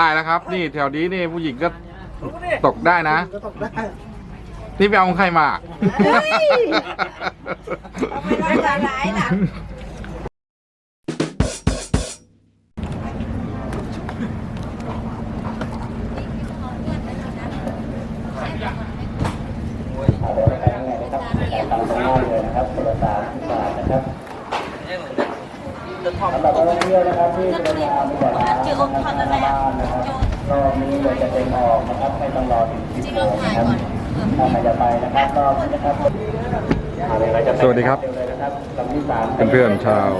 ได้แล้วครับ นี่แถวนี้นี่ผู้หญิงก็ตกได้นะ ก็ตกได้ นี่ไปเอาของใครมาไม่ได้ร้ายน่ะสำห รับนักท่องเที่ยวนะครับที่เดินทางมาจากทางบ้านนะครับรอบนี้เราจะเป็นออกนะครับไม่ต้องรอถึงสิบโมงนะครับถ้าใครจะไปนะครับรอบนี้นะครับสวัสดีครับเพื่อนๆชาว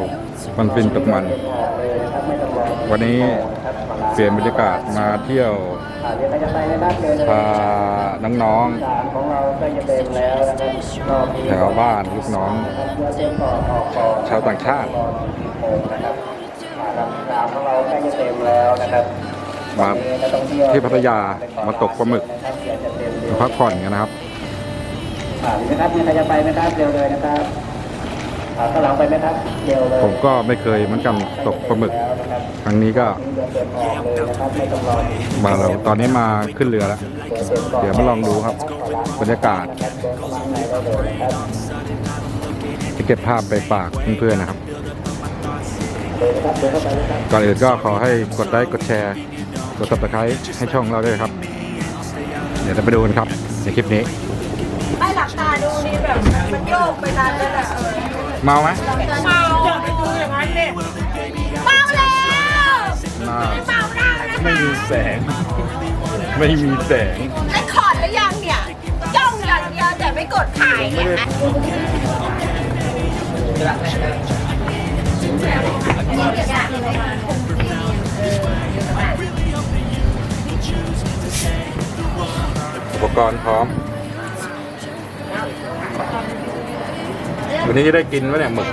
มันฟินตกมัน วันนี้เปลี่ยนบรรยากาศมาเที่ยวเดี๋ยวใครจะไปนะครับเดินเลยพาน้องสาวนะครับรอบนี้ๆแถวบ้านลูกน้อง ชาวต่างชาติ รอถึงสิบโมงนะครับอ่าลำสามของเราใกล้จะเต็มแล้วนะครับมานักท่องเที่ยวที่พัทยามาตกปลาหมึกนะครับเดี๋ยวจะเต็มเร็วมาพักผ่อนกันนะครับอ่ามีนะครับมีใครจะไปไหมครับเร็วเลยนะครับอ่าข้างหลังไปไหมครับเร็วเลยผมก็ไม่เคยเหมือนกันตกปลาหมึกแล้วนะครับครั้งนี้ก็เดินเดินออกเลยนะครับไม่ต้องรอถึงมาเราตอนนี้มาขึ้นเรือแล้ว เดี๋ยวมาลองดูครับ บรรยากาศเดินเข้ามาข้างในได้เลยนะครับจะเก็บภาพไปฝากเพื่อนๆนะครับ ก่อนอื่นก็ขอให้กดไลค์กดแชร์ กด subscribe ให้ช่องเราด้วยครับ เดี๋ยวจะไปดูกันครับ ในคลิปนี้ไม่หลับตาดูนี่แบบมันโยกไปตามนั้นแหละเออเมาไหมเมาอย่าไปดูอย่างนั้นดิเมาแล้วมาเมาได้นะไม่มีแสง ไม่มีแสงไอ้คอร์ดหรือยังเนี่ยจ้องอย่างเดียวแต่ไม่กดถ่ายเห็นไหม อุปกรณ์พร้อม วันนี้จะได้กินไหมเนี่ยหมึก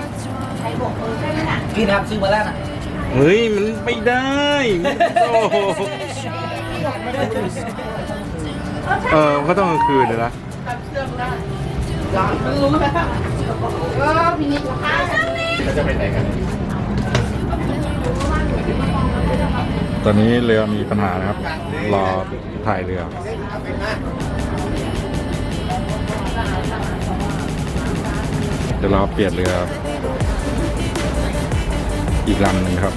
กินครับซื้อมาแล้วนะเฮ้ยมันไม่ได้โอ้โหเออมันก็ต้องกลางคืนเลยนะ ตอนนี้เรือมีปัญหานะครับ รอถ่ายเรือเดี๋ยวเราเปลี่ยนเรือ อีกลำหนึ่งครับ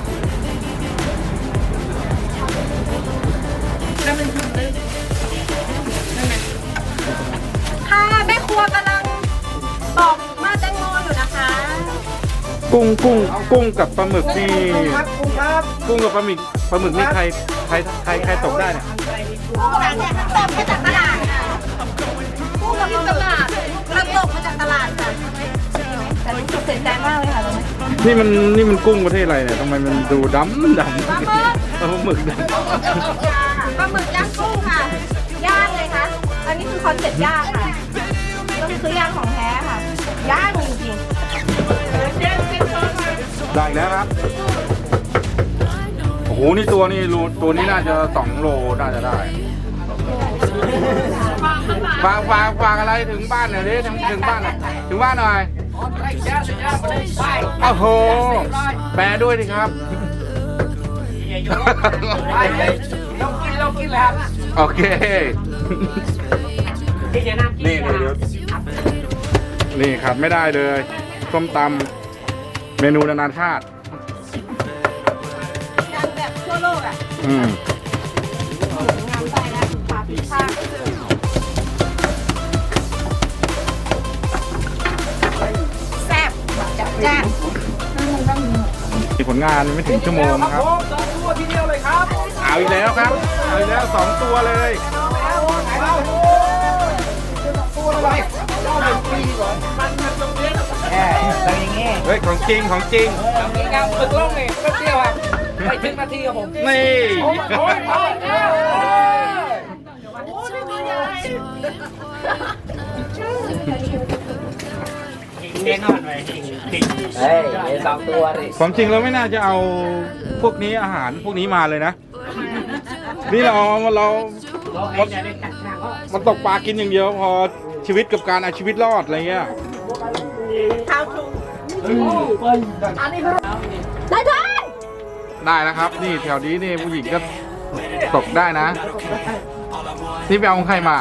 กุ้งกุ้งกุ้งกับปลาหมึกนี่ครับคุณครับกุ้งกับปลาหมึกปลาหมึกนี่ใครใครใครใครตกได้เนี่ยพวกเราเนี่ยตกมาจากตลาดค่ะพวกเราที่ตลาดเราตกมาจากตลาดค่ะแต่รู้สึกเสียใจมากเลยค่ะตอนนี้นี่มันนี่มันกุ้งประเทศอะไรเนี่ยทำไมมันดูดำดำปลาหมึกปลาหมึกดปลาหมึกย่างกุ้งค่ะย่างเลยค่ะอันนี้คือคอนเซ็ปต์ย่างค่ะต้องซื้อย่างของแท้ค่ะย่างจริงำ ได้อีกแล้วครับ โอ้โห นี่ตัวนี่รูตัวนี้น่าจะสองโลน่าจะได้ฝากฝากฝากอะไรถึงบ้านหน่อยดิถึงถึงบ้านหน่อยถึงบ้านหน่อยโอ้โห แปลด้วยดิครับเรากินเรากินแล้วโอเคที่จะน่ากินนี่นี่เดี๋ยวนี่ขาดไม่ได้เลยส้มตำ เมนูนานาชาติๆย่างแบบทั่วโลกอะอืมงามใจนะปลาพิซซ่าแซ่บจัดจ้านมีผลงานไม่ถึงชั่วโมงครับผมสองตัวทีเดียวเลยครับเอาอีกแล้วครับเอาอีกแล้วสองตัวเลยเอาตัวอะไรเจ้าหนึ่งปีก่อนมันมันตรงนี้ ฮ้ยของจริงของจริงมีงานฝึกล่องนี่แป๊บเดียวครับไปถึงนาทีครับผมนี่โอ้ยโอ้ยโอ้ยโอ้ยเฮ้ยสองตัวดิความจริงเราไม่น่าจะเอาพวกนี้อาหารพวกนี้มาเลยนะ นี่เราเรามันมันตกปลากินอย่างเดียวพอชีวิตกับการเอาชีวิตรอดอะไรเงี้ยเท้าจุง นายท่านได้แล้วครับ นี่แถวนี้นี่ผู้หญิงก็ตกได้นะ นี่ไปเอาของใครมา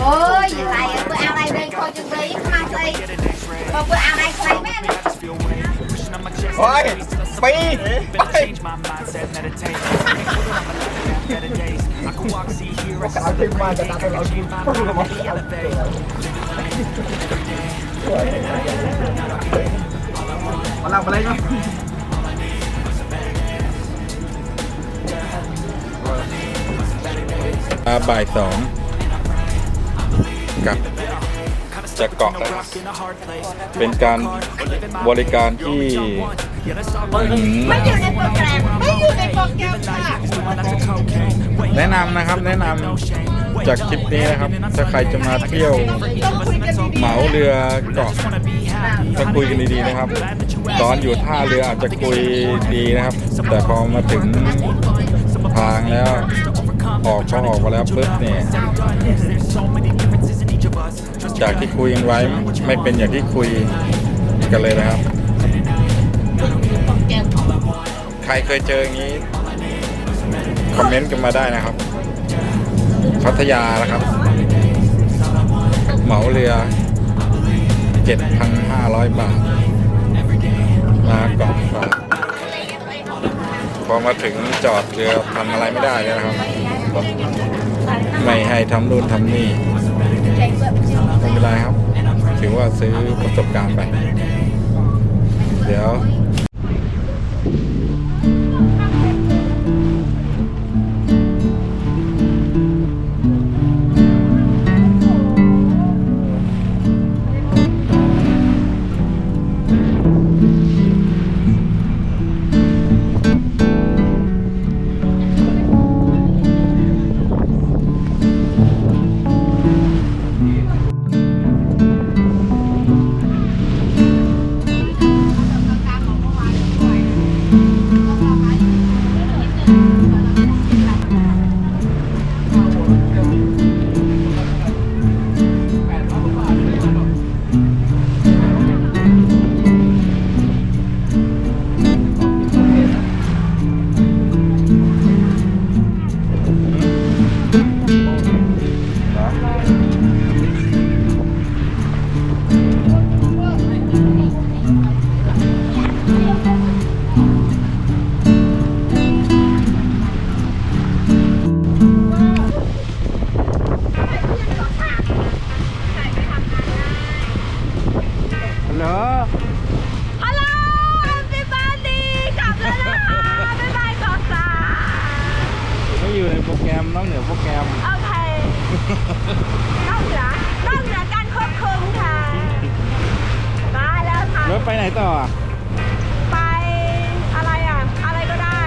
โอ้ยอะไร บอกเพื่ออะไรใส่แม่เนี่ยโอ้ยปีไปเอาขึ้นมาจะตามไปเรากินปุ๊บก็มามาลังมาเลยเนาะบ่ายสองกับ จะเกาะแล้วครับเป็นการบริการที่ไม่อยู่ในโปรแกรมไม่อยู่ในโปรแกรมค่ะแนะนำนะครับแนะนำจากคลิปนี้นะครับ ถ้าใครจะมาเที่ยวเหมาเรือเกาะก็คุยกันดีๆนะครับ ตอนอยู่ท่าเรืออาจจะคุยดีนะครับ แต่พอมาถึงทางแล้วออกพอออกมาแล้วปุ๊บเนี่ย จากที่คุยกันไว้ไม่เป็นอย่างที่คุยกันเลยนะครับ ใครเคยเจออย่างนี้ คอมเมนต์กันมาได้นะครับ พัทยานะครับ เหมาเรือ 7,500 บาท มาเกาะเกาพอมาถึงจอดเรือทำอะไรไม่ได้เลยนะครับ ไม่ให้ทำนู่นทำนี่ เป็นไรครับ ถือว่าซื้อประสบการณ์ไป เดี๋ยว นอกเหนือนอกเหนือการควบคุมค่ะ มาแล้วค่ะ แล้วไปไหนต่ออะไปอะไรอะ อะไรก็ได้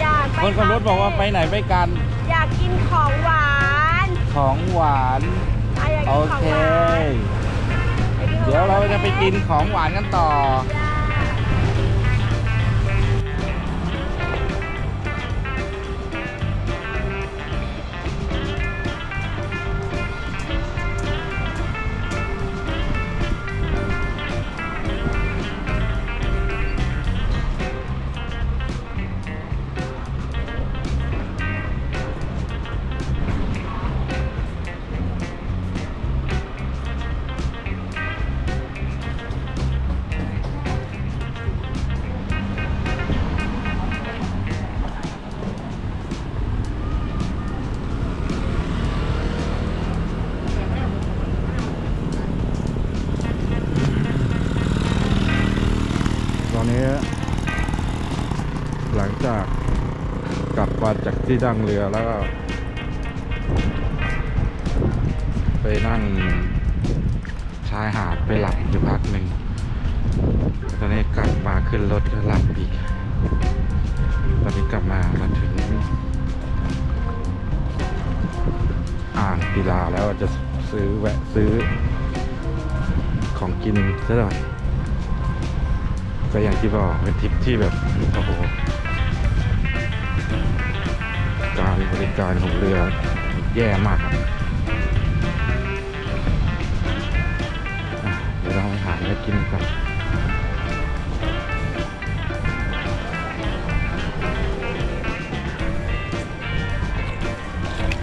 อยากไปคนขับรถบอกว่าไปไหนไปกัน อยากกินของหวานของหวานอะอยากโอกินของเค หวานไปกินของหน เดี๋ยวเราจะไปกินของหวานกันต่อต ที่ดังเรือแล้วก็ ไปนั่งชายหาดไปหลับอยู่พักหนึ่งตอนนี้กลับมาขึ้นรถก็หลับอีก ตอนนี้กลับมามาถึง อ่างกีฬาแล้วจะซื้อแวะซื้อ ของกินซะหน่อยก็อย่างที่บอกเป็นทริปที่แบบโอ้โห บริการของเรือแย่มากครับเดี๋ยวเราไปหาอะไรกินกัน